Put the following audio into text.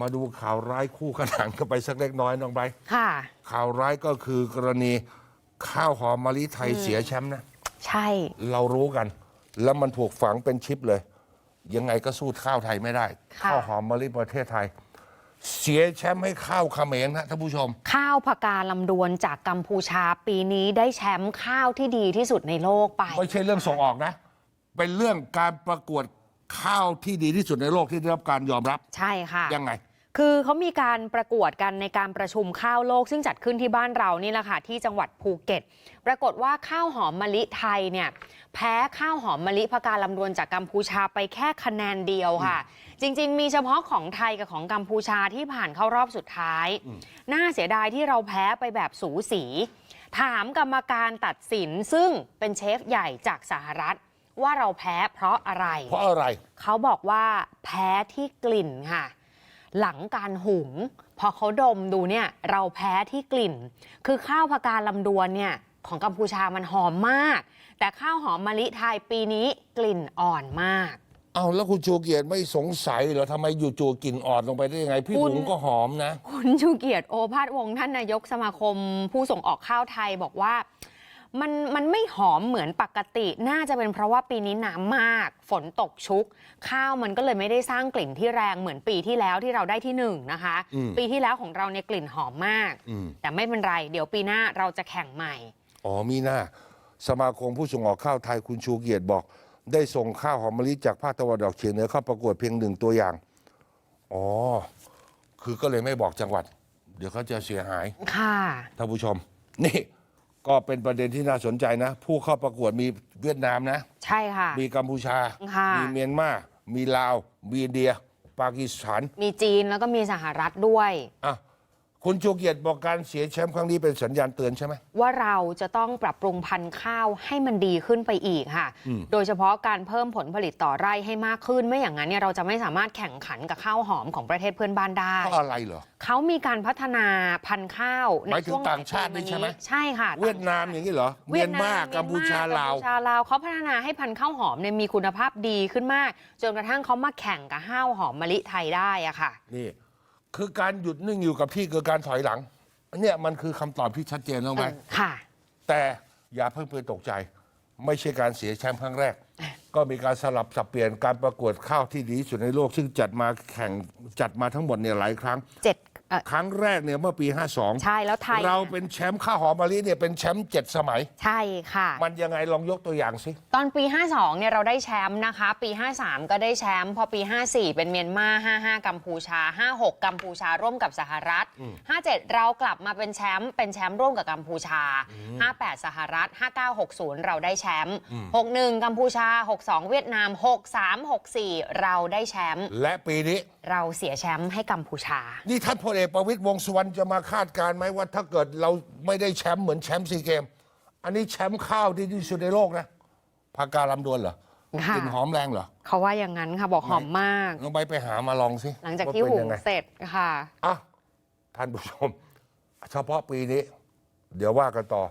มาดูข่าวร้ายคู่ขนานกันไปสักเล็กน้อยน้องใบร์ทค่ะ ข่าวร้ายก็คือกรณีข้าวหอมมะลิไทยเสียแชมป์นะ ใช่ เรารู้กัน แล้วมันถูกฝังเป็นชิปเลย ยังไงก็สู้ข้าวไทยไม่ได้ ค่ะ ข้าวหอมมะลิประเทศไทย เสียแชมป์ให้ข้าวเขมรนะท่านผู้ชม ข้าวผักกาลำดวนจากกัมพูชาปีนี้ได้แชมป์ข้าวที่ดีที่สุดในโลกไป ไม่ใช่เรื่องส่งออกนะ เป็นเรื่องการประกวดข้าวที่ดีที่สุดในโลกที่ได้รับการยอมรับ ใช่ค่ะ ยังไง คือเขามีการประกวดกันในการประชุมข้าวโลก ซึ่งจัดขึ้นที่บ้านเรานี่แหละค่ะที่จังหวัดภูเก็ต ปรากฏว่าข้าวหอมมะลิไทยเนี่ยแพ้ข้าวหอมมะลิพกาลำดวนจากกัมพูชาไปแค่คะแนนเดียวค่ะ จริง ๆ มีเฉพาะของไทยกับของกัมพูชาที่ผ่านเข้ารอบสุดท้าย น่าเสียดายที่เราแพ้ไปแบบสูสี ถามกรรมการตัดสินซึ่งเป็นเชฟใหญ่จากสหรัฐว่าเราแพ้เพราะอะไร เพราะอะไร เขาบอกว่าแพ้ที่กลิ่นค่ะ หลังการหุง พอเขาดมดูเนี่ยเราแพ้ที่กลิ่น คือข้าวพกาลำดวนเนี่ยของกัมพูชามันหอมมาก แต่ข้าวหอมมะลิไทยปีนี้กลิ่นอ่อนมาก เอาแล้วคุณชูเกียรติไม่สงสัยเหรอทำไมอยู่จู่กลิ่นอ่อนลงไปได้ยังไง พี่คุณหุงก็หอมนะ คุณชูเกียรติโอภาสวงศ์ท่านนายกสมาคม ผู้ส่งออกข้าวไทยบอกว่า มันมันไม่หอมเหมือนปกติ น่าจะเป็นเพราะว่าปีนี้น้ำมาก ฝนตกชุก ข้าวมันก็เลยไม่ได้สร้างกลิ่นที่แรงเหมือนปีที่แล้วที่เราได้ที่หนึ่งนะคะ อืม ปีที่แล้วของเราเนี่ยกลิ่นหอมมาก อืม แต่ไม่เป็นไร เดี๋ยวปีหน้าเราจะแข่งใหม่ อ๋อมีหน้า สมาคมผู้ส่งออกข้าวไทยคุณชูเกียรติบอก ได้ส่งข้าวหอมมะลิจากภาคตะวันออกเฉียงเหนือเข้าประกวดเพียงหนึ่งตัวอย่าง อ๋อ คือก็เลยไม่บอกจังหวัด เดี๋ยวเขาจะเสียหายค่ะ ท่านผู้ชม นี่ ก็เป็นประเด็นที่น่าสนใจนะ ผู้เข้าประกวดมีเวียดนามนะ ใช่ค่ะ มีกัมพูชา ค่ะ มีเมียนมา มีลาว มีอินเดีย ปากีสถาน มีจีนแล้วก็มีสหรัฐด้วย อะ คุณชูเกียรติบอกการเสียแชมป์ครั้งนี้เป็นสัญญาณเตือนใช่ไหม ว่าเราจะต้องปรับปรุงพันธุ์ข้าวให้มันดีขึ้นไปอีกค่ะโดยเฉพาะการเพิ่มผลผลิตต่อไร่ให้มากขึ้น ไม่อย่างนั้นเนี่ยเราจะไม่สามารถแข่งขันกับข้าวหอมของประเทศเพื่อนบ้านได้ เพราะอะไรเหรอ เขามีการพัฒนาพันธุ์ข้าวในหมายถึงช่วงต่างชาตินี่ใช่ไหม ใช่ค่ะเวียดนามอย่างนี้เหรอเมียนมากัมพูชาลาว กัมพูชาลาวเขาพัฒนาให้พันธุ์ข้าวหอมเนี่ยมีคุณภาพดีขึ้นมาก จนกระทั่งเขามาแข่งกับข้าวหอมมะลิไทยได้อะค่ะ นี่ คือการหยุดนิ่งอยู่กับที่คือการถอยหลังอันเนี่ยมันคือคำตอบที่ชัดเจนแล้วไหม ค่ะ แต่อย่าเพิ่งไปตกใจ ไม่ใช่การเสียแชมป์ครั้งแรก ก็มีการสลับสับเปลี่ยนการประกวดข้าวที่ดีที่สุดในโลก ซึ่งจัดมาแข่งจัดมาทั้งหมดเนี่ยหลายครั้ง เจ็ด เอ่อ ครั้งแรกเนี่ยเมื่อปี 52 ใช่แล้วไทยเราเนี่ยเป็นแชมป์ข้าวหอมมะลิเนี่ยเป็นแชมป์เจ็ดสมัย ใช่ค่ะ มันยังไงลองยกตัวอย่างสิ ตอนปี 52 เนี่ยเราได้แชมป์นะคะ ปี 53 ก็ได้แชมป์ พอปี 54 เป็นเมียนมา 55 กัมพูชา 56 กัมพูชาร่วมกับสหรัฐ 57 เรากลับมาเป็นแชมป์ เป็นแชมป์ร่วมกับกัมพูชา 58 สหรัฐ 59 60 เราได้แชมป์ 61 กัมพูชา 62 เวียดนาม 63 64 เราได้แชมป์ และปีนี้เราเสียแชมป์ให้กัมพูชา นี่ท่านพลเอกประวิตยวงษ์สุวรรณจะมาคาดการณ์ไหมว่าถ้าเกิดเราไม่ได้แชมป์เหมือนแชมป์ซีเกม อันนี้แชมป์ข้าวที่ดีที่สุดในโลกนะภาการลำดวนเหรอค่ะกลิ่นหอมแรงเหรอ เขาว่าอย่างนั้นค่ะบอกหอมมากลองไปไปหามาลองสิหลังจากที่ว่หุเป็นงยัไเสร็จค่ะ อะท่านผู้ชม เฉพาะปีนี้ เดี๋ยวว่ากันต่อ